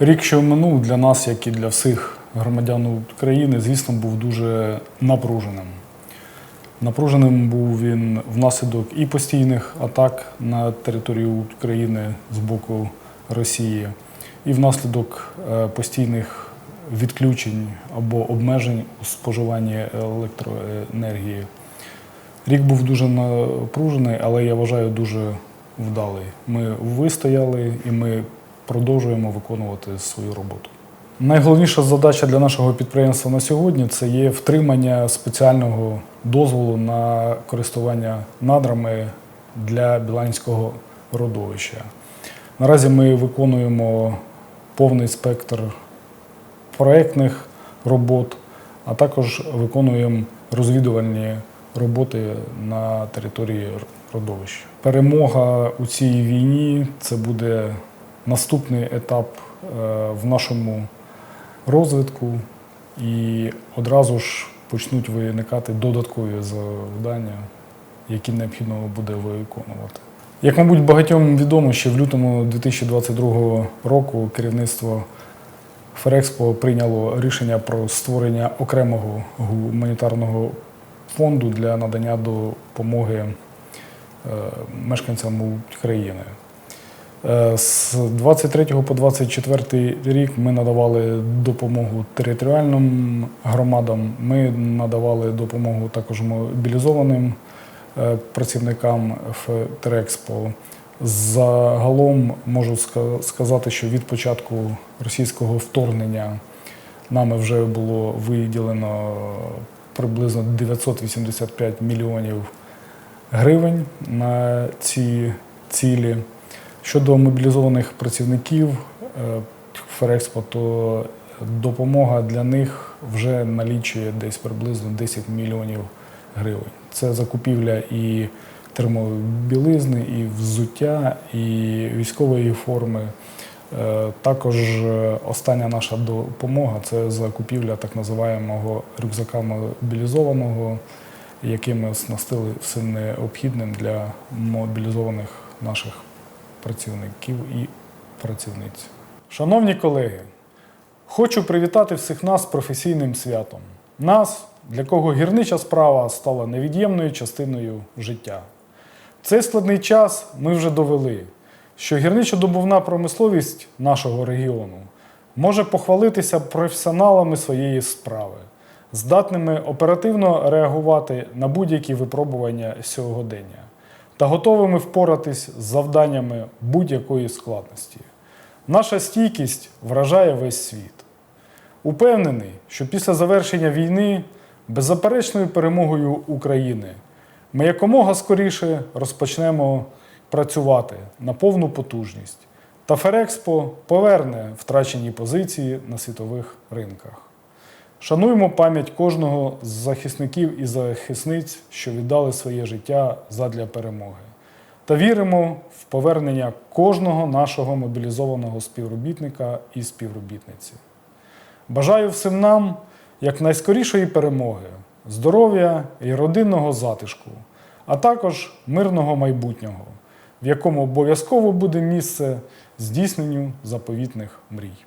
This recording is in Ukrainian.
Рік, що минув для нас, як і для всіх громадян України, звісно, був дуже напруженим. Напруженим був він внаслідок і постійних атак на територію України з боку Росії, і внаслідок е, постійних відключень або обмежень у споживанні електроенергії. Рік був дуже напружений, але я вважаю дуже вдалий. Ми вистояли і ми продовжуємо виконувати свою роботу. Найголовніша задача для нашого підприємства на сьогодні це є втримання спеціального дозволу на користування надрами для Біланського родовища. Наразі ми виконуємо повний спектр проектних робот, а також виконуємо розвідувальні роботи на території родовища. Перемога у цій війні це буде наступний етап е, в нашому розвитку, і одразу ж почнуть виникати додаткові завдання, які необхідно буде виконувати. Як, мабуть, багатьом відомо, ще в лютому 2022 року керівництво Ферекспо прийняло рішення про створення окремого гуманітарного фонду для надання допомоги е, мешканцям України. Е, З 23 по 24 рік ми надавали допомогу територіальним громадам. Ми надавали допомогу також мобілізованим е, працівникам Ферекспо. Загалом можу сказати, що від початку російського вторгнення нами вже було виділено приблизно 985 мільйонів гривень на ці цілі. Щодо мобілізованих працівників е, Ферекспо, то допомога для них вже налічує десь приблизно 10 мільйонів гривень. Це закупівля і термобілизни, і взуття, і військової форми. Е, Також е, остання наша допомога це закупівля так називаємого рюкзака мобілізованого, яким ми оснастили всім необхідним для мобілізованих наших працівників і працівниць. Шановні колеги, хочу привітати всіх нас професійним святом. Нас, для кого гірнича справа стала невід'ємною частиною життя. В цей складний час ми вже довели, що гірничо-добувна промисловість нашого регіону може похвалитися професіоналами своєї справи, здатними оперативно реагувати на будь-які випробування сьогодення та готовими впоратись з завданнями будь-якої складності. Наша стійкість вражає весь світ. Упевнений, що після завершення війни беззаперечною перемогою України ми якомога скоріше розпочнемо працювати на повну потужність. Та Ферекспо поверне втрачені позиції на світових ринках. Шануємо пам'ять кожного з захисників і захисниць, що віддали своє життя задля перемоги. Та віримо в повернення кожного нашого мобілізованого співробітника і співробітниці. Бажаю всім нам якнайскорішої перемоги, здоров'я і родинного затишку, а також мирного майбутнього, в якому обов'язково буде місце здійсненню заповітних мрій.